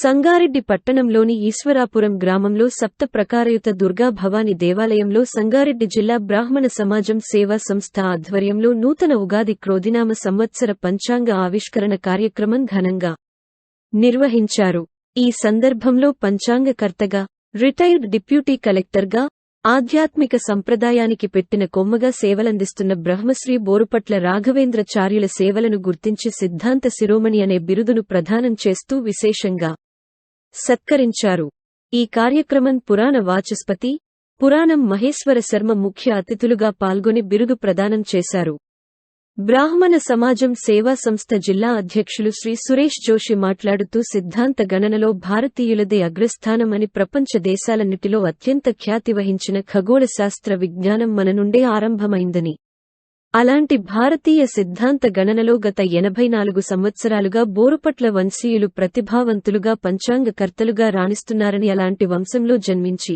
సంగారెడ్డి పట్టణంలోని ఈశ్వరాపురం గ్రామంలో సప్త ప్రకారయుత దుర్గా భవాని దేవాలయంలో సంగారెడ్డి జిల్లా బ్రాహ్మణ సమాజం సేవా సంస్థ ఆధ్వర్యంలో నూతన ఉగాది క్రోధినామ సంవత్సర పంచాంగ ఆవిష్కరణ కార్యక్రమం ఘనంగా నిర్వహించారు. ఈ సందర్భంలో పంచాంగకర్తగా రిటైర్డ్ డిప్యూటీ కలెక్టర్గా ఆధ్యాత్మిక సంప్రదాయానికి పెట్టిన కొమ్మగా సేవలందిస్తున్న బ్రహ్మశ్రీ బోరుపట్ల రాఘవేంద్రచార్యుల సేవలను గుర్తించి సిద్ధాంత శిరోమణి అనే బిరుదును ప్రదానం చేస్తూ విశేషంగా సత్కరించారు. ఈ కార్యక్రమం పురాణ వాచస్పతి పురాణం మహేశ్వర శర్మ ముఖ్య అతిథులుగా పాల్గొని బిరుదు ప్రదానం చేశారు. బ్రాహ్మణ సమాజం సేవా సంస్థ జిల్లా అధ్యక్షులు శ్రీ సురేష్ జోషి మాట్లాడుతూ సిద్ధాంత గణనలో భారతీయులదే అగ్రస్థానమని ప్రపంచ దేశాలన్నిటిలో అత్యంత ఖ్యాతి వహించిన ఖగోళ శాస్త్ర విజ్ఞానం మన నుండే ఆరంభమైందని. అలాంటి భారతీయ సిద్ధాంత గణనలో గత ఎనభై నాలుగు సంవత్సరాలుగా బోరుపట్ల వంశీయులు ప్రతిభావంతులుగా పంచాంగకర్తలుగా రాణిస్తున్నారని అలాంటి వంశంలో జన్మించి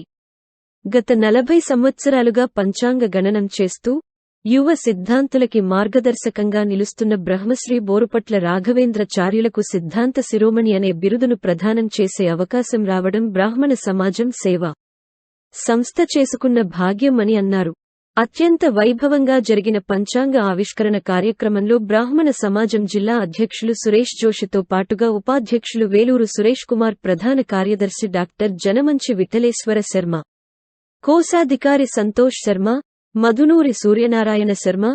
గత నలభై సంవత్సరాలుగా పంచాంగ గణనం చేస్తూ యువ సిద్ధాంతులకి మార్గదర్శకంగా నిలుస్తున్న బ్రహ్మశ్రీ బోరుపట్ల రాఘవేంద్రచార్యులకు సిద్ధాంత శిరోమణి అనే బిరుదును ప్రదానం చేసే అవకాశం రావడం బ్రాహ్మణ సమాజం సేవ సంస్థ చేసుకున్న భాగ్యం అని అన్నారు. అత్యంత వైభవంగా జరిగిన పంచాంగ ఆవిష్కరణ కార్యక్రమంలో బ్రాహ్మణ సమాజం జిల్లా అధ్యక్షులు సురేష్ జోషితో పాటుగా ఉపాధ్యక్షులు వేలూరు సురేష్ కుమార్ ప్రధాన కార్యదర్శి డాక్టర్ జనమంచి విఠలేశ్వర శర్మ కోశాధికారి సంతోష్ శర్మ మధునూరి సూర్యనారాయణ శర్మ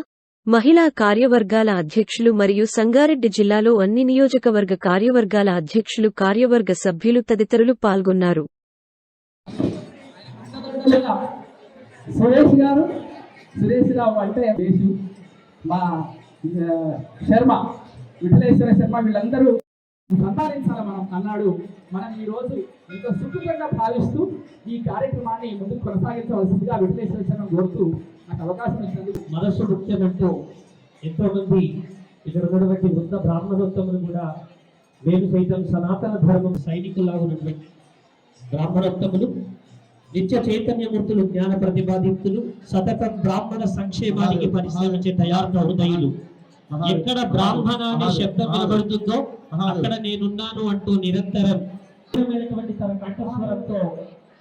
మహిళా కార్యవర్గాల అధ్యక్షులు మరియు సంగారెడ్డి జిల్లాలో అన్ని నియోజకవర్గ కార్యవర్గాల అధ్యక్షులు కార్యవర్గ సభ్యులు తదితరులు పాల్గొన్నారు. సురేష్ గారు సురేష్ రావు అంటే దేశు మా శర్మ విఠలేశ్వర శర్మ వీళ్ళందరూ సంపాదించాలి మనం అన్నాడు. మనం ఈరోజు రోజు సుఖంగా భావిస్తూ ఈ కార్యక్రమాన్ని ముందుకు కొనసాగించవలసిందిగా విఠలేశ్వర శర్మ కోరుతూ నాకు అవకాశం ఇచ్చినందుకు మనస్సు ముఖ్యమంటూ ఎంతోమంది ఇక్కడ ఉన్నటువంటి వృద్ధ బ్రాహ్మణోత్తములు కూడా మేము సైతం సనాతన ధర్మం సైనికులాగా ఉన్నటువంటి బ్రాహ్మణోత్తములు నిత్య చైతన్యమూర్తులు జ్ఞాన ప్రతిపాదితులు సతత బ్రాహ్మణ సంక్షేమానికి పరిశ్రమించే తయారు హృదయులు ఎక్కడ బ్రాహ్మణ అనే శబ్దం వినబడుతుందో అక్కడ నేనున్నాను అంటూ నిరంతరం. తన కంఠస్వరంతో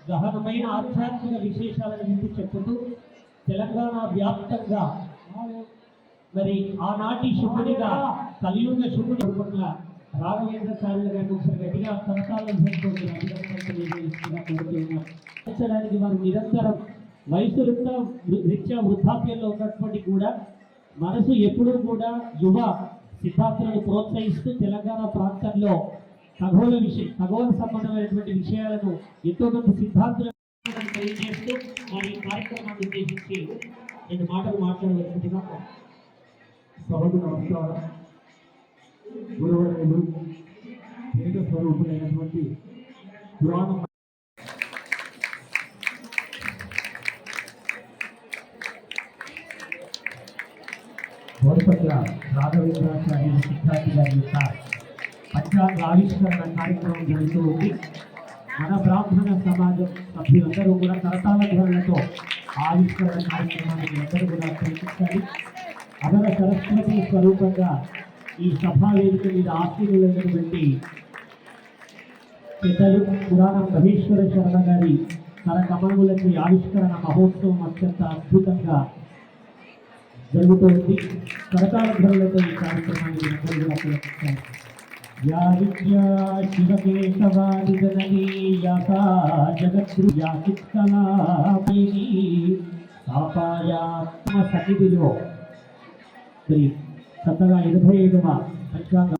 గహనమైన ఆధ్యాత్మిక విశేషాలను వింటూ చెప్పుతూ తెలంగాణ వ్యాప్తంగా మరి ఆనాటి శుభుడిగా కలియుగ శుభుడి పట్ల రాఘవేంద్రచార్యుల గారిని ఒకసారి గట్టిగా కరతాళం వారు నిరంతరం వయసు రీత్యా వృద్ధాప్యంలో ఉన్నప్పటికీ కూడా మనసు ఎప్పుడూ కూడా యువ సిద్ధాంతులను ప్రోత్సహిస్తూ తెలంగాణ ప్రాంతంలో ఖగోళ విషయ ఖగోళ సంబంధమైనటువంటి విషయాలను ఎంతో మంది సిద్ధాంతులను తెలియజేస్తూ మరి కార్యక్రమాన్ని ఉద్దేశించి నేను మాటలు మాట్లాడవలసిందిగా సభకు నమస్కారం. గురువర్యులు తేజ స్వరూపులైనటువంటి పురాణ బోధపట్ల రాఘవేంద్రాచార్య సిద్ధార్థి గారి యొక్క పంచాంగ ఆవిష్కరణ కార్యక్రమం జరుగుతూ ఉంది. మన బ్రాహ్మణ సమాజం సభ్యులందరూ కూడా కరతాళ ధ్వనులతో ఆవిష్కరణ కార్యక్రమాన్ని అందరూ కూడా ప్రయత్నించాలి అదన సరస్వతి స్వరూపంగా ఈ సభా వేదిక మీద ఆశీనులైనటువంటి పెద్దలు పురాణ మహేశ్వర శరణ గారి తన కమలములకి ఆవిష్కరణ మహోత్సవం అత్యంత అద్భుతంగా జరుగుతోంది. కరతాళ ధ్వనులతో ఈ కార్యక్రమాన్ని అందరూ యా విద్యా యాసా జగద్రు యా సాపాయాత్మ సన్నిధిలో చక్కగా ఎనభై ఐదవ పంచాంగాన్ని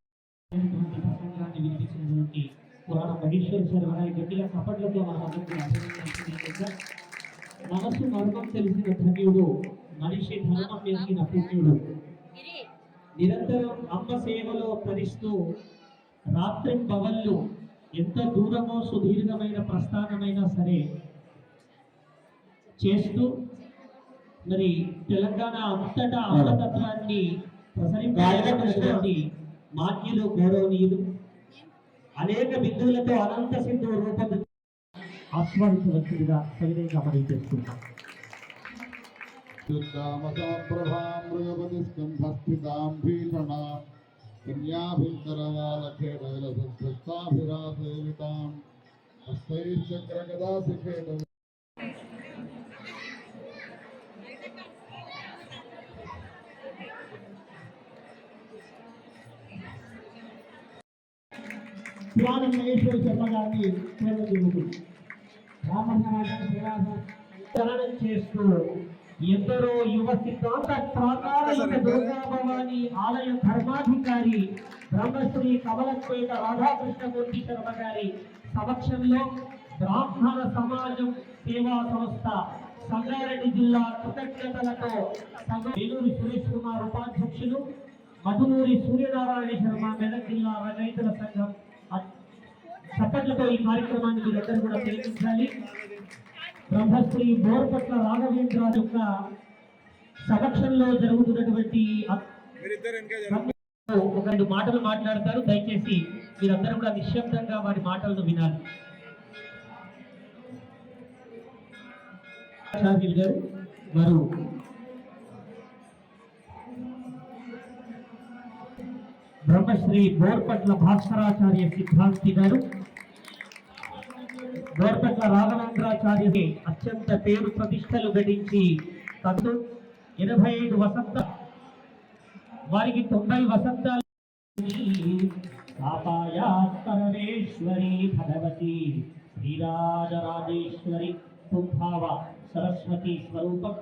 వినిపించినటువంటి పురాణ మహేశ్వర శర్మ గారి గట్టిగా కపట్లతో మనసు మర్మం తెలిసిన ధన్యుడు మనిషి ధర్మం ఎరిగిన పుణ్యుడు. నిరంతరం అమ్మ సేవలో తరిస్తూ రాత్రి పవళ్ళు ఎంత దూరమో సుదీర్ఘమైన ప్రస్థానమైనా సరే చేస్తూ మరి తెలంగాణ అంతటా అమలతత్వాన్ని గాయకులైనటువంటి మాఖ్యులు గౌరవనీయులు అనేక బిందువులతో అనంత సిద్ధు రూపొంది ఆస్వాదించవలసిందిగా పురాణ మహేశ్వర శర్మ గారిని ప్రేమ జరుగుతుంది రామనారాయణ చేస్తూ ఎందరో యువ సిద్ధాంత ప్రాకారయుత దుర్గాభవాని ఆలయ ధర్మాధికారి బ్రహ్మశ్రీ కమలపేట రాధాకృష్ణమూర్తి శర్మ గారి సమక్షంలో బ్రాహ్మణ సమాజం సేవా సంస్థ సంగారెడ్డి జిల్లా కృతజ్ఞతలతో సంగ- వేలూరి సురేష్ కుమార్ ఉపాధ్యక్షులు మధునూరి సూర్యనారాయణ శర్మ మెదక్ జిల్లా రైతుల సంఘం చప్పట్లతో ఈ కార్యక్రమాన్ని మీరందరూ కూడా తిలకించాలి బ్రహ్మశ్రీ బోర్పట్ల రాఘవేంద్ర యొక్క సమక్షంలో జరుగుతున్నటువంటి ఒక రెండు మాటలు మాట్లాడతారు. దయచేసి మీరందరూ కూడా నిశ్శబ్దంగా వారి మాటలను వినాలి. గారు వారు బ్రహ్మశ్రీ బోర్పట్ల భాస్కరాచార్య సిద్ధాంతి గారు బోర్పట్ల రాఘవేంద్రాచార్యుని అత్యంత పేరు ప్రతిష్టలు గడించి తనతో ఎనభై ఐదు వసంత వారికి తొంభై వసంతాలు భగవతి శ్రీరాజరాజేశ్వరి కుంభావ సరస్వతి స్వరూపం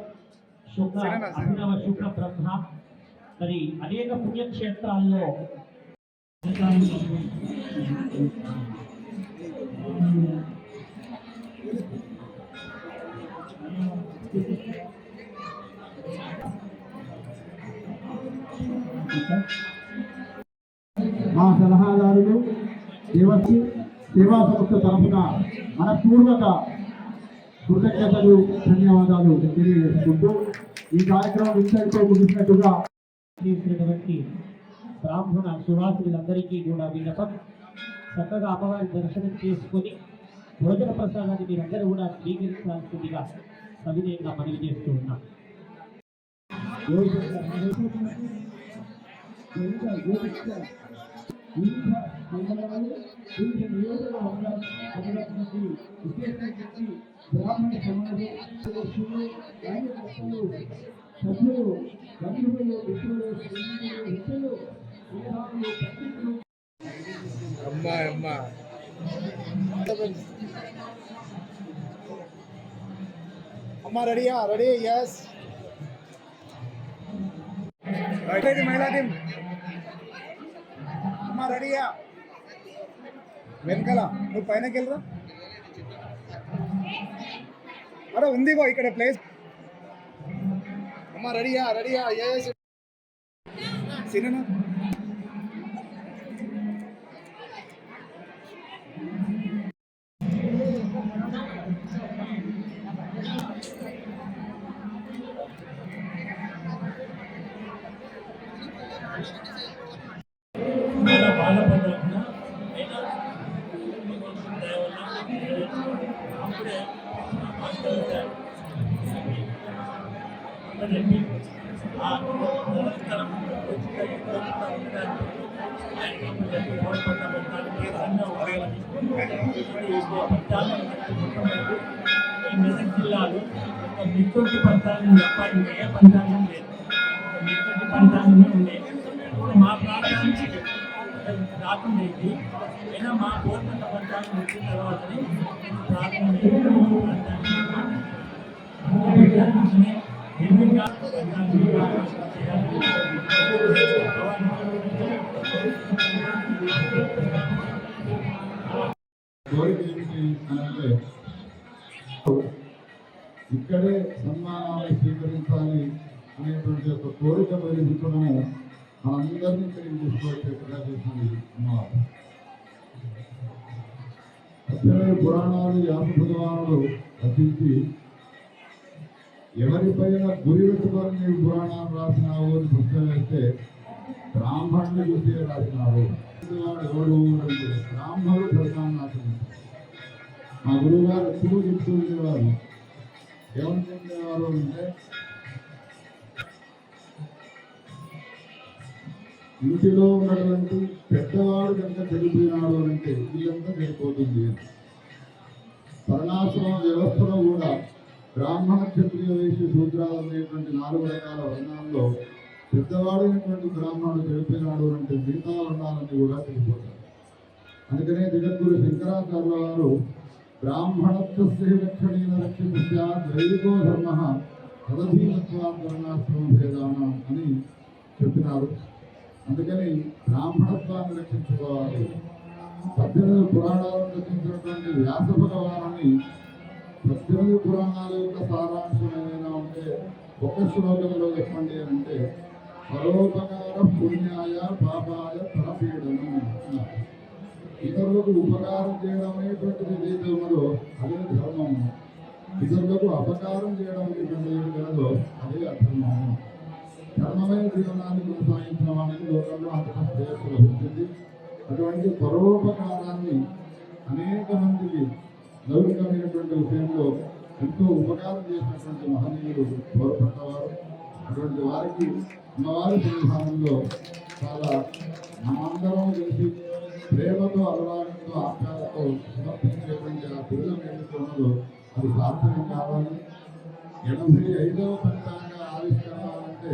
శుక్ల అభినవ శుక్ల బ్రహ్మ. మరి అనేక పుణ్యక్షేత్రాల్లో మా సలహాదారులు దేవశ్రీ సేవా సంస్థ తరఫున మనపూర్వక కృతజ్ఞతలు ధన్యవాదాలు తెలియజేసుకుంటూ ఈ కార్యక్రమం ఇంతటితో ముగిసినట్టుగా చేసినటువంటి బ్రాహ్మణ సువాసులందరికీ కూడా విన్నపం. చక్కగా అమ్మవారి దర్శనం చేసుకొని భోజన ప్రసాదాన్ని మీరందరూ కూడా స్వీకరించాల్సిందిగా సవినయంగా మనవి చేస్తూ ఉన్నాం. బ్రాహ్మణ సమాజం సదస్సులు కార్యకర్తలు సభ్యులు బంధువులు మిత్రులు స్నేహితులు ఇతరులు మేధావులు పండితులు అమ్మా అమ్మా అమ్మా రెడీయా రెడీ ఎస్ రైట్ మహిళా టీం అమ్మ రెడీయా వెనకాల. నువ్వు పైనకి వెళ్ళరా అరే ఉంది గో ఇక్కడ ప్లేస్ అమ్మ రెడీయా రెడీయా సినిమా? మెదక్ జిల్లాలో ఒక మిత్రుడి పంచాలను చెప్పాలి ఏ పంచాంగం లేదు ఒక మిత్రుడి పంచాంగమే ఉండేది ఇప్పుడు మా ప్రాంతానికి రాకుండేది అయినా మా గవర్నమెంట్ పంచాంగం వచ్చిన తర్వాతనే ప్రాంతం నిర్మింగా కోరిక ఇక్కడే సన్మానాన్ని స్వీకరించాలి అనేటువంటి ఒక కోరిక వెలిగించడము మనందరినీ ఇక్కడికి తీసుకొచ్చేట్టుగా అమ్మవారు అధ్యయన పురాణాలు యాప భగవానుడు రచించి ఎవరిపైన గురి పెట్టుకొని నీవు పురాణాలు రాసినావు అని ప్రశ్న వేస్తే బ్రాహ్మణులు చూసే రాసినావు. ఎవరు ఎవడు అంటే బ్రాహ్మణుడు ప్రధానాశనం మా గురువు గారు ఎప్పుడూ చెప్తూ ఉండేవారు ఏమని చెప్పేవారు అంటే ఇంటిలో ఉన్నటువంటి పెద్దవాడు కనుక చెడిపోయినాడు అంటే ఇల్లంతా చెడిపోతుంది వర్ణాశ్రమ వ్యవస్థలో కూడా బ్రాహ్మణ క్షత్రియ వేసి సూత్రాలు అనేటువంటి నాలుగు రకాల వర్ణాల్లో పెద్దవాడైనటువంటి బ్రాహ్మణుడు చెడిపోయినాడు అంటే మిగతా వర్ణాలన్నీ కూడా చనిపోతారు అందుకనే జగద్గురు శంకరాచార్య వారు బ్రాహ్మణత్వస్య రక్షణీయ రక్షిత దైవికో ధర్మ తదధీనత్వాశ్రమ భేదానం అని చెప్పినారు. అందుకని బ్రాహ్మణత్వాన్ని రక్షించుకోవాలి. పద్దెనిమిది పురాణాలను రచించినటువంటి వ్యాస భగవానుని పద్దెనిమిది పురాణాల యొక్క సారాంశం ఏదైనా ఉంటే ఒక శ్లోకంలో చెప్పండి అంటే పరోపకార పుణ్యాయ పాపాయ పరపీడనం. ఇతరులకు ఉపకారం చేయడం అనేటువంటిది ఏదైతే ఉన్నదో అదే ధర్మము. ఇతరులకు అపకారం చేయడం అనేటువంటిది ఏది కాదో అదే అధర్మము ధర్మమైన జీవనాన్ని కొనసాగించడం అనేది లోకంలో అంతగా శ్రేయస్సు లభించింది అటువంటి పరోపకారాన్ని అనేక మందికి లౌకికమైనటువంటి విషయంలో ఎంతో ఉపకారం చేసినటువంటి మహనీయులు గౌరవపడ్డవారు అటువంటి వారికి అమ్మవారి సన్నిధానంలో చాలా మనందరం కలిసి ప్రేమతో అలవాటుతో ఆప్యాయతో సమర్పించేటువంటి ఆ పిల్లలు ఏదైతే అది సాధ్యం కావాలి. ఎనభై ఐదవ పంచాంగ ఆవిష్కరణ అంటే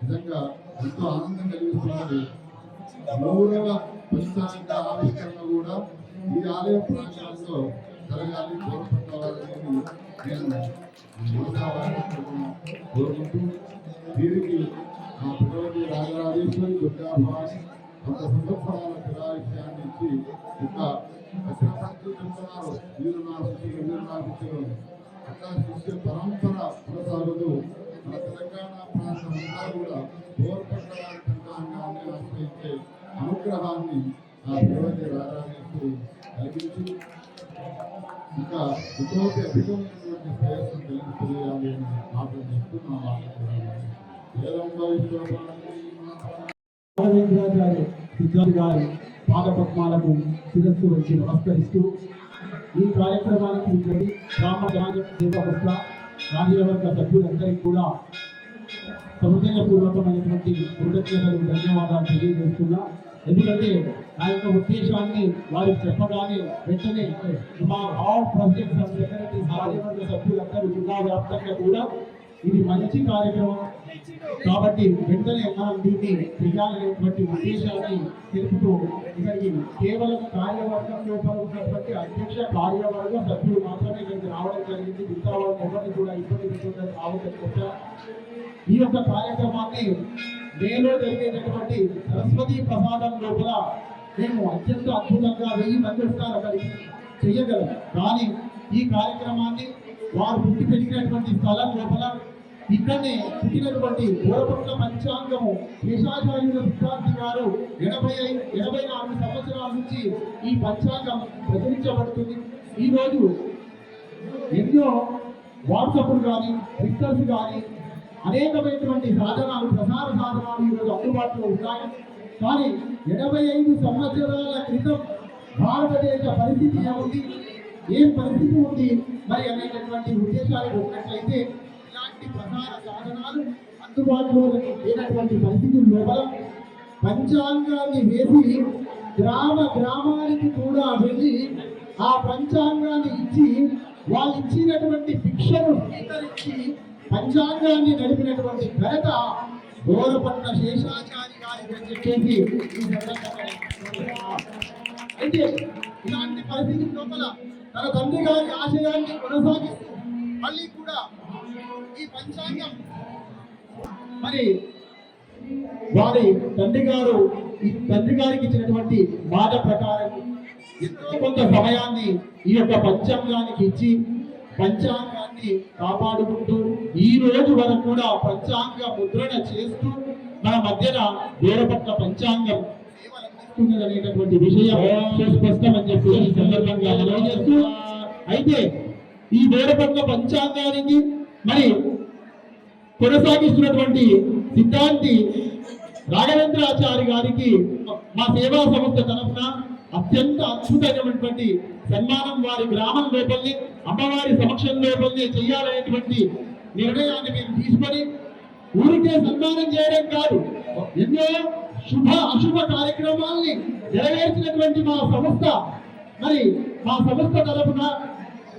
నిజంగా ఎంతో ఆనందం కలిగిస్తున్నది. మూడవ పంచాంగ ఆవిష్కరణ కూడా ఈ ఆలయ ప్రాంగణంలో జరగాలి కోరుకుంటారని నేను కోరుకుంటూ దీనికి ఆ భగవతి రాజరాజేశ్వరి దుర్గాభవాని ఒక కొంత సంవత్సరాల విషయాన్ని ఇచ్చి ఒక దక్షిణ చెప్తున్నారు వీరు నా శిష్యులు వీరు నా శిష్యులు అట్లా శిష్య పరంపర కొనసాగుతూ మన తెలంగాణ ప్రాంతం అంతా కూడా కోర్పట్టవారి పంచాంగాన్ని ఆశ్రయించే అనుగ్రహాన్ని ఆ భగవతి రాజరాజేశ్వరి కలిగించి ఇంకా ఇతోటి అధికమైనటువంటి శ్రేయస్సు తెలియజేయాలి అని మాటలు చెప్తున్నా మాట్లాడుతున్నాను ఏదంగా రాఘవేంద్రాచార్య సిద్ధార్థ్ గారి పాదపద్మాలకు శిరస్సు వచ్చి నమస్కరిస్తూ ఈ కార్యక్రమానికి ఇక్కడి బ్రాహ్మణ సేవావస్థ కార్యవర్గ సభ్యులందరికీ కూడా హృదయపూర్వకమైనటువంటి కృతజ్ఞతలు ధన్యవాదాలు తెలియజేస్తున్నా. ఎందుకంటే ఆ యొక్క ఉద్దేశాన్ని వారు చెప్పగానే వెంటనే మా ఆల్ ప్రాజెక్ట్స్ సెక్రటరీ కార్యవర్గ సభ్యులందరూ జిల్లా వ్యాప్తంగా కూడా ఇది మంచి కార్యక్రమం. కాబట్టి వెంటనే మనం దీన్ని చేయాలనేటువంటి ఉద్దేశాన్ని తెలుపుతూ ఇక్కడికి కేవలం కార్యవర్గం లోపల ఉన్నటువంటి అధ్యక్ష కార్యవర్గ సభ్యులు మాత్రమే ఇక్కడికి రావడం జరిగింది. మిగతా వాళ్ళు ఎవరిని కూడా ఇబ్బంది పెట్టకుండా రావడం ఈ యొక్క కార్యక్రమాన్ని మేలో జరిగేటటువంటి సరస్వతి ప్రసాదం లోపల మేము అత్యంత అద్భుతంగా వెయ్యి మంది వస్తారు అక్కడికి చెయ్యగలం కానీ ఈ కార్యక్రమాన్ని వారు పుట్టి పెరిగినటువంటి స్థలం లోపల ఇక్కడనే పుట్టినటువంటి గోరపట్ల పంచాంగము శేషాచార్యుల సిద్ధార్థి గారు ఎనభై ఐదు ఎనభై నాలుగు సంవత్సరాల నుంచి ఈ పంచాంగం ప్రచురించబడుతుంది. ఈ రోజు ఎన్నో వాట్సాప్లు కానీ ట్విట్టర్స్ కానీ అనేకమైనటువంటి సాధనాలు ప్రసార సాధనాలు ఈరోజు అందుబాటులో ఉన్నాయి. కానీ ఎనభై ఐదు సంవత్సరాల క్రితం భారతదేశ పరిస్థితి ఏముంది? ఏం పరిస్థితి ఉంది? మరి అనేటటువంటి ఉద్దేశాలు ఉన్నట్లయితే ఇలాంటి ప్రసార సాధనాలు అందుబాటులో లేనటువంటి పరిస్థితుల లోపల పంచాంగాన్ని వేసి గ్రామ గ్రామానికి కూడా వెళ్ళి ఆ పంచాంగాన్ని ఇచ్చి వాళ్ళు ఇచ్చినటువంటి శిక్షను స్వీకరించి పంచాంగాన్ని నడిపినటువంటి ఘనత గోరపట్ల శేషాచారి గారి చెప్పేసి అయితే ఇలాంటి పరిస్థితి లోపల తన తండ్రి గారి ఆశయాన్ని కొనసాగిస్తూ మళ్ళీ కూడా ఈ పంచాంగం. మరి వారి తండ్రి గారు ఈ తండ్రి గారికి ఇచ్చినటువంటి మాట ప్రకారం ఎంతో కొంత సమయాన్ని ఈ యొక్క పంచాంగానికి ఇచ్చి పంచాంగాన్ని కాపాడుకుంటూ ఈ రోజు వరకు కూడా పంచాంగ ముద్రణ చేస్తూ మన మధ్యన వేరపట్ల పంచాంగం అనేటటువంటి విషయం సుస్పష్టం అని చెప్పి ఈ సందర్భంగా తెలియజేస్తూ అయితే ఈ వేరపట్ల పంచాంగానికి మరి కొనసాగిస్తున్నటువంటి సిద్ధాంతి రాఘవేంద్రాచారి గారికి మా సేవా సంస్థ తరఫున అత్యంత అద్భుతమైనటువంటి సన్మానం వారి గ్రామం లోపలి అమ్మవారి సమక్షం లోపలి చేయాలనేటువంటి నిర్ణయాన్ని మీరు తీసుకొని ఊరికే సన్మానం చేయడం కాదు ఎన్నో శుభ అశుభ కార్యక్రమాల్ని నెరవేర్చినటువంటి మా సంస్థ. మరి మా సంస్థ తరఫున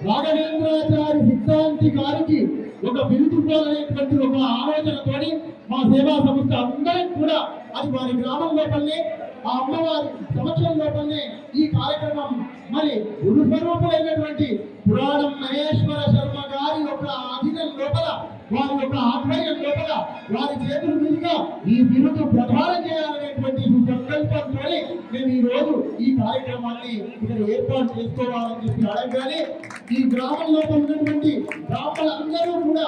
రాఘవేంద్రాచారి సిద్ధాంతి గారికి ఒక బిరుదు ఒక ఆలోచనతోని మా సేవా సంస్థ అందరికి కూడా అది వారి గ్రామం లోపలనే ఆ అమ్మవారి సంవత్సరం లోపలనే ఈ కార్యక్రమం మరి గురుస్వరూపుడైనటువంటి పురాణం మహేశ్వర శర్మ గారి యొక్క అధీనం లోపల వారి యొక్క ఆధ్వర్యం లోపల వారి చేతుల మీదుగా ఈ బిరుదు ప్రధానం చేయాలనేటువంటి సంకల్పంతో మేము ఈ రోజు ఈ కార్యక్రమాన్ని ఇక్కడ ఏర్పాటు చేసుకోవాలని చెప్పి అడగగానే ఈ గ్రామం లోపల ఉన్నటువంటి గ్రామాలందరూ కూడా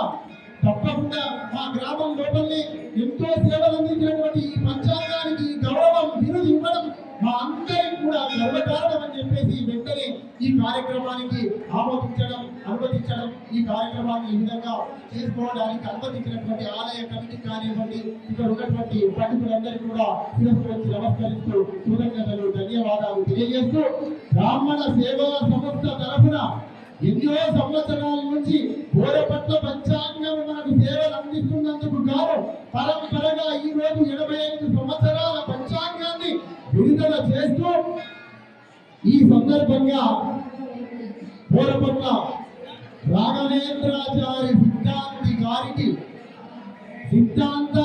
తప్పకుండా మా గ్రామం లోపలనే ఎంతో సేవలు అందించినటువంటి ఈ పంచాంగానికి ఈ గౌరవం బిరుదు ఇవ్వడం మా అందరికి కూడా గర్వకారణం అని చెప్పేసి వెంటనే ఈ కార్యక్రమానికి ఆమోదించడం అనుమతించడం ఈ కార్యక్రమాన్ని ఈ విధంగా చేసుకోవడానికి అనుమతించినటువంటి ఆలయ కమిటీ కానివ్వండి ఇక్కడ ఉన్నటువంటి పండితులందరికీ కూడా తిరస్కరించి నమస్కరిస్తూ కృతజ్ఞతలు ధన్యవాదాలు తెలియజేస్తూ బ్రాహ్మణ సేవా సంస్థ తరఫున ఎన్నో సంవత్సరాల నుంచి గోరపట్ల పంచాంగం మనకు సేవలు అందిస్తున్నందుకు గాను పరంపరగా ఈ రోజు ఎనభై ఐదు ఈ సందర్భంగా పూరపట్ల రాఘవేంద్రాచార్య సిద్ధాంతి గారికి సిద్ధాంత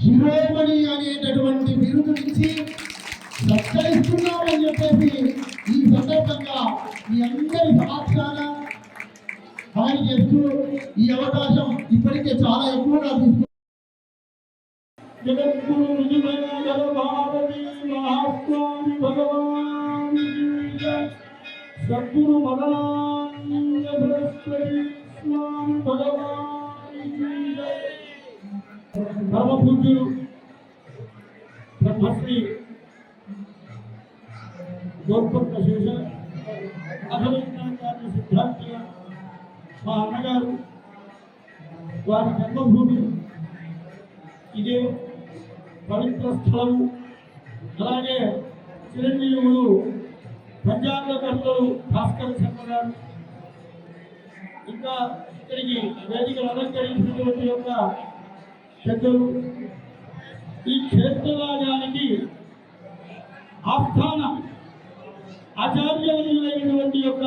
శిరోమణి అనేటటువంటి బిరుదు నుంచి సత్కరిస్తున్నామని చెప్పేసి ఈ సందర్భంగా మీ అందరి సమక్షాన హాని చేస్తూ ఈ అవకాశం ఇప్పటికే చాలా ఎక్కువగా తీసుకు జగద్గురు విజయనగర భారతి మహాస్వామి భగవాన్ సద్గురు మదనాంద సరస్వతి స్వామి భగవాన్ పరమ బ్రహ్మశ్రీ గోర్పట్ల శేష అభినందనాచార్య సిద్ధాంతి మా అన్నగారు వారి జన్మభూమి ఇదే పవిత్ర స్థలము. అలాగే చిరంజీవులు పంచాంగకర్తలు భాస్కర్ శర్మ గారు. ఇంకా ఇక్కడికి వేదికలు అలంకరించినటువంటి యొక్క పెద్దలు. ఈ క్షేత్రరాజానికి ఆస్థాన ఆచార్యులైనటువంటి యొక్క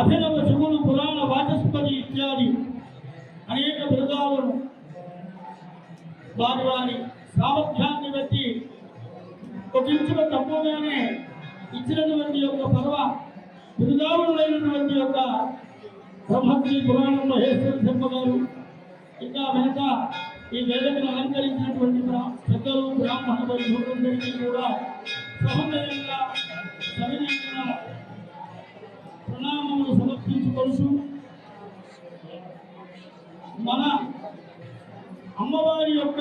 అభినవ శివుల పురాణ వాచస్పతి ఇత్యాది అనేక బృందాలను వారి వారి సామర్థ్యాన్ని బట్టి ఒక ఇంచుల తక్కువగానే ఇచ్చినటువంటి యొక్క పర్వ బిరుదావులైనటువంటి యొక్క బ్రహ్మశ్రీ పురాణం మహేశ్వర శర్మ గారు ఇంకా వెనక ఈ వేదికను అలంకరించినటువంటి పెద్దలు బ్రాహ్మణ బంధువులందరికీ కూడా సహృదయంగా సవినయంగా ప్రణామములు సమర్పించుకొలుసు మన అమ్మవారి యొక్క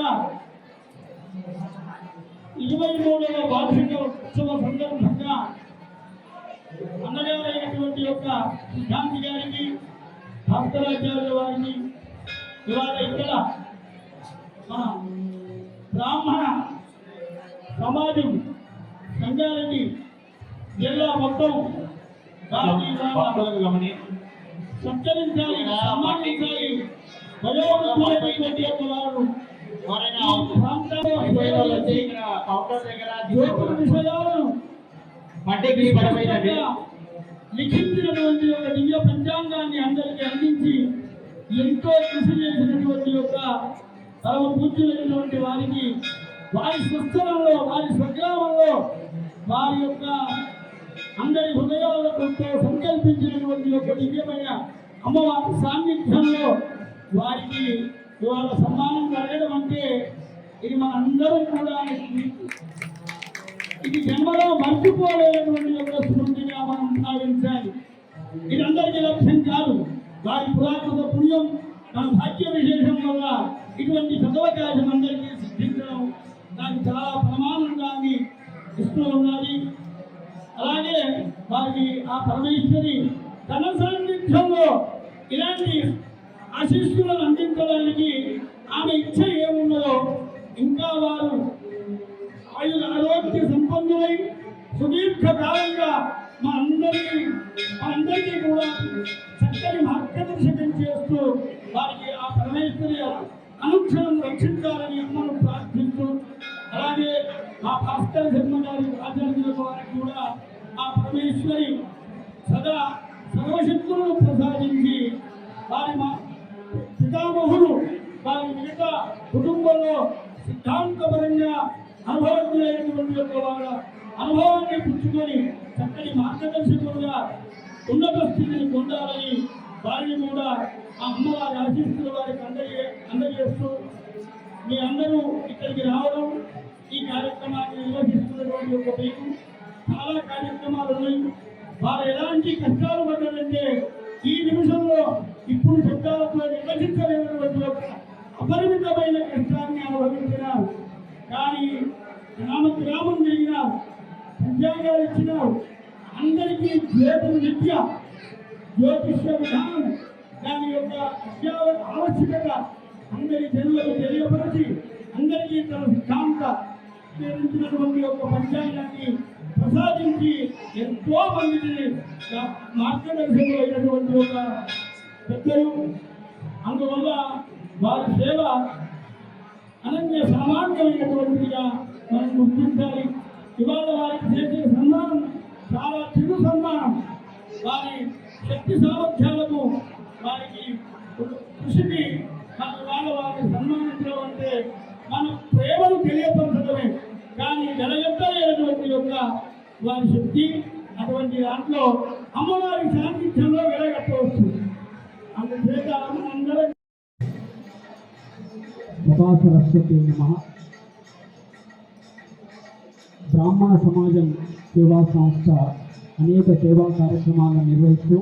ఇరవై మూడవ వార్షిక ఉత్సవ సందర్భంగా అన్నగారైనటువంటి యొక్క గాంధీ గారికి భాస్కరాచార్య వారికి ఇవాళ ఇక్కడ మన బ్రాహ్మణ సమాజం సంఘానికి జిల్లా మొత్తం సత్కరించాలి సన్మానించాలి వయోవృద్ధులైనటువంటి యొక్క వారు చక్కగా లిఖించినటువంటి ఒక దివ్య పంచాంగాన్ని అందరికీ అందించి ఎంతో కృషి చేసినటువంటి యొక్క పరమ పూజ్యులైనటువంటి వారికి వారి స్వస్థలంలో వారి స్వగ్రామంలో వారి యొక్క అందరి హృదయాలతో సంకల్పించినటువంటి యొక్క దివ్యమైన అమ్మవారి సాన్నిధ్యంలో వారికి ఇవాళ సన్మానం జరగడం అంటే ఇది మన అందరం కూడా ఇది జన్మలో మర్చిపోలేనటువంటి యొక్క స్మృతిగా మనం భావించాలి. ఇది అందరికీ లక్ష్యం కాదు. వారి పురాతన పుణ్యం మన భాగ్య విశేషం వల్ల ఇటువంటి సదవకాశం అందరికీ సిద్ధించడం దానికి చాలా ప్రమాణంగా ఇస్తూ ఉన్నది. అలాగే వారికి ఆ పరమేశ్వరి తన సాన్నిధ్యంలో ఇలాంటి ఆశీస్సులను అందించడానికి ఆమె ఇచ్చ ఏమున్నదో ఇంకా వారు ఆయుధ ఆరోగ్య సంపన్నులై సుదీర్ఘకాలంగా మా అందరికీ మా అందరికీ కూడా చక్కని మార్గదర్శకం చేస్తూ వారికి ఆ పరమేశ్వరి అనుక్షణం రక్షించాలని అమ్మను ప్రార్థిస్తూ అలాగే మా భాస్కర్ శర్మ గారి ఆచార్యుల వారికి కూడా ఆ పరమేశ్వరి సదా సర్వశక్తులను ప్రసాదించి వారి మా పితామహులు వారి మిగతా కుటుంబంలో సిద్ధాంతపరంగా అనుభవజ్ఞులైనటువంటి యొక్క వాళ్ళ అనుభవాన్ని పుచ్చుకొని చక్కని మార్గదర్శకులుగా ఉన్నత స్థితిని పొందాలని వారిని కూడా ఆ అమ్మవారి ఆశిస్తున్న వారికి అందజే అందజేస్తూ మీ అందరూ ఇక్కడికి రావడం ఈ కార్యక్రమాన్ని నిర్వహిస్తున్నటువంటి ఒక మీకు చాలా కార్యక్రమాలు ఉన్నాయి. వారు ఎలాంటి కష్టాలు పడ్డారంటే ఈ నిమిషంలో ఇప్పుడు శబ్దాలతో నిర్వచించలేనటువంటి ఒక అపరిమితమైన కష్టాన్ని అనుభవించిన కానీ గ్రామ గ్రామం జరిగిన పంచాంగాలు ఇచ్చిన అందరికీ జ్యోతి విద్య జ్యోతిష్య విధానం దాని యొక్క అత్యావ- ఆవశ్యకత అందరి జనులకు తెలియపరిచి అందరికీ తన సిద్ధాంత ఉపయోగించినటువంటి యొక్క పంచాంగాన్ని ప్రసాదించి ఎంతో మందిని మార్గదర్శకులు అయినటువంటి ఒక పెద్దలు అందువల్ల వారి సేవ అనన్య సామాన్యమైనటువంటిదిగా మనం గుర్తించాలి. ఇవాళ వారికి చేసే సన్మానం చాలా చిరు సన్మానం. వారి శక్తి సామర్థ్యాలకు వారికి కృషికి మన వాళ్ళ వారిని సన్మానించడం అంటే మన ప్రేమను తెలియపరచడమే. కానీ వెలగట్టలేనటువంటి యొక్క వారి శక్తి అటువంటి దాంట్లో అమ్మవారి శాంతి సరస్వతి నమ. బ్రాహ్మణ సమాజం సేవా సంస్థ అనేక సేవా కార్యక్రమాలను నిర్వహిస్తూ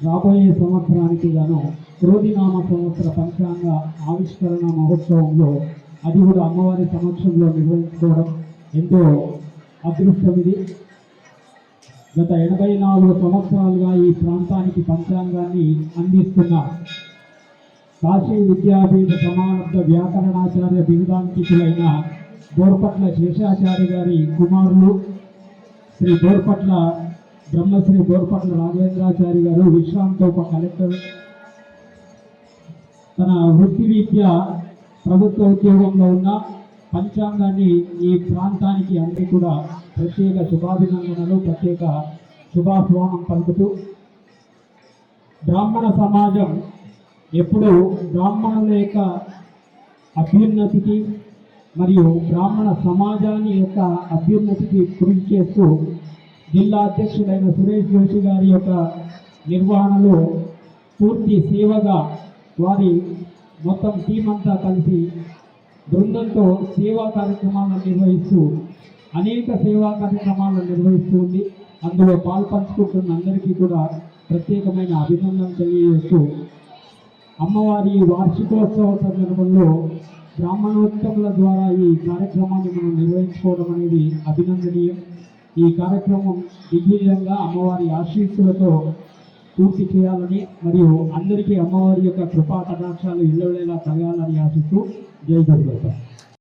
రాబోయే సంవత్సరానికి గాను క్రోధినామ సంవత్సర పంచాంగ ఆవిష్కరణ మహోత్సవంలో అది కూడా అమ్మవారి సమక్షంలో నిర్వహించుకోవడం ఎంతో అదృష్టం ఇది గత ఎనభై నాలుగు సంవత్సరాలుగా ఈ ప్రాంతానికి పంచాంగాన్ని అందిస్తున్న కాశీ విద్యాపీఠ సమానర్థ వ్యాకరణాచార్య బిరుదాంకితులైన బోర్పట్ల శేషాచార్య గారి కుమారులు శ్రీ బోర్పట్ల బ్రహ్మశ్రీ బోర్పట్ల రాఘవేంద్రాచారి గారు విశ్రాంతోప కలెక్టర్. తన వృత్తిరీత్యా ప్రభుత్వ ఉద్యోగంలో ఉన్న పంచాంగాన్ని ఈ ప్రాంతానికి అన్ని కూడా ప్రత్యేక శుభాభినందనలు ప్రత్యేక శుభాహ్వానం పలుకుతూ బ్రాహ్మణ సమాజం ఎప్పుడు బ్రాహ్మణుల యొక్క అభ్యున్నతికి మరియు బ్రాహ్మణ సమాజాన్ని యొక్క అభ్యున్నతికి కృషి చేస్తూ జిల్లా అధ్యక్షుడైన సురేష్ జోషి గారి యొక్క నిర్వహణలో పూర్తి సేవగా వారి మొత్తం టీం అంతా కలిసి బృందంతో సేవా కార్యక్రమాలను నిర్వహిస్తూ అనేక సేవా కార్యక్రమాలను నిర్వహిస్తూ ఉంది. అందులో పాల్పంచుకుంటున్న అందరికీ కూడా ప్రత్యేకమైన అభినందన తెలియజేస్తూ అమ్మవారి వార్షికోత్సవ సందర్భంలో బ్రాహ్మణోత్తముల ద్వారా ఈ కార్యక్రమాన్ని మనం నిర్వహించుకోవడం అనేది అభినందనీయం. ఈ కార్యక్రమం దిగ్విజయంగా అమ్మవారి ఆశీస్సులతో పూర్తి చేయాలని మరియు అందరికీ అమ్మవారి యొక్క కృపా కటాక్షాలు ఇళ్ళవేళలా కలగాలని ఆశిస్తూ జై గురుదత్త